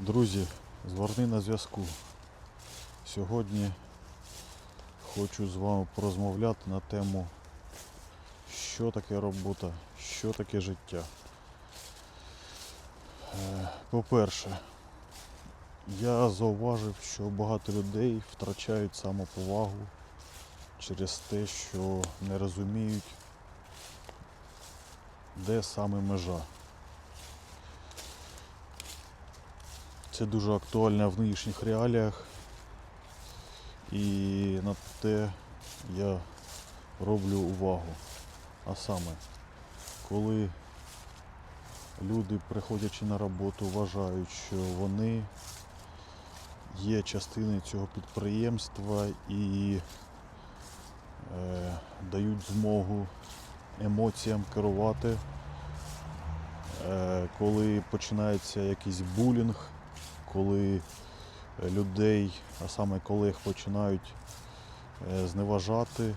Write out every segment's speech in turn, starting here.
Друзі, зверни на зв'язку. Сьогодні хочу з вами порозмовляти на тему, що таке робота, що таке життя. Е, По-перше, я зауважив, що багато людей втрачають самоповагу через те, що не розуміють, де саме межа. Це дуже актуально в нинішніх реаліях. І на те я роблю увагу. А саме, коли люди, приходячи на роботу, вважають, що вони є частиною цього підприємства і е, дають змогу емоціям керувати, е, коли починається якийсь булінг, коли людей, а саме колег починають е, зневажати,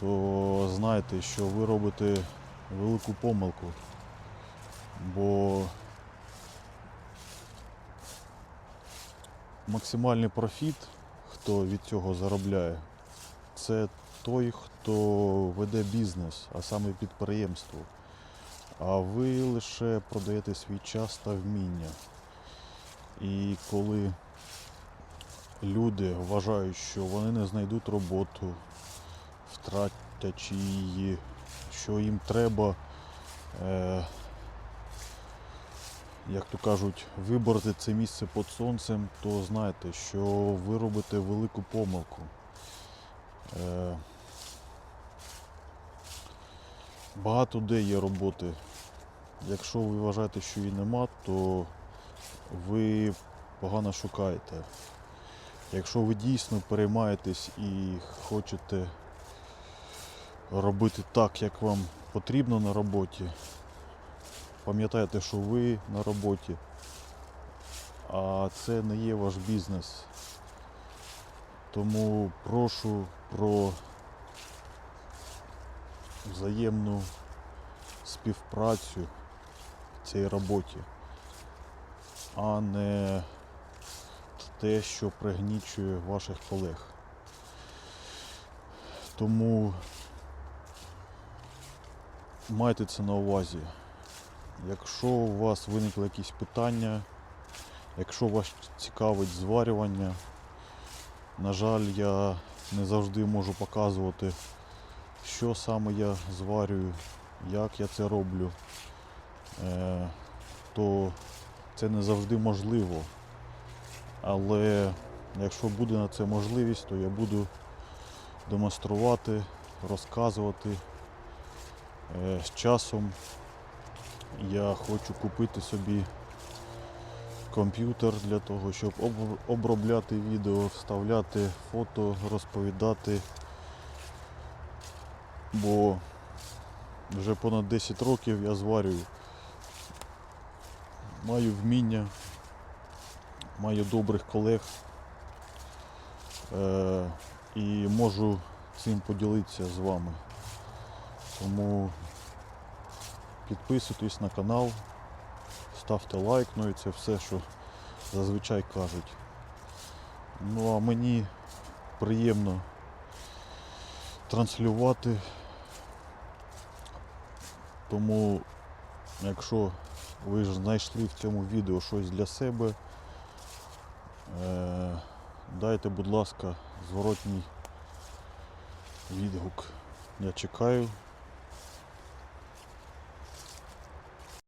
то знайте, що ви робите велику помилку, бо максимальний профіт, хто від цього заробляє, це той, хто веде бізнес, а саме підприємство. А ви лише продаєте свій час та вміння. І коли люди вважають, що вони не знайдуть роботу, втратячи її, що їм треба, е, як то кажуть, вибороти це місце під сонцем, то знайте, що ви робите велику помилку. Е, багато де є роботи. Якщо ви вважаєте, що її нема, то ви погано шукаєте. Якщо ви дійсно переймаєтесь і хочете робити так, як вам потрібно на роботі, пам'ятайте, що ви на роботі, а це не є ваш бізнес. Тому прошу про взаємну співпрацю в цій роботі а не те, що пригнічує ваших колег. Тому майте це на увазі. Якщо у вас виникли якісь питання, якщо вас цікавить зварювання, на жаль, я не завжди можу показувати, що саме я зварюю, як я це роблю, е, то це не завжди можливо. Але якщо буде на це можливість, то я буду демонструвати, розказувати. Е, З часом я хочу купити собі комп'ютер для того, щоб обробляти відео, вставляти фото, розповідати. Бо вже понад 10 років я зварюю маю вміння, маю добрих колег е- і можу цим поділитися з вами. Тому підписуйтесь на канал, ставте лайк, ну і це все, що зазвичай кажуть. Ну а мені приємно транслювати, тому якщо ви ж знайшли в цьому відео щось для себе. Е, дайте, будь ласка, зворотній відгук. Я чекаю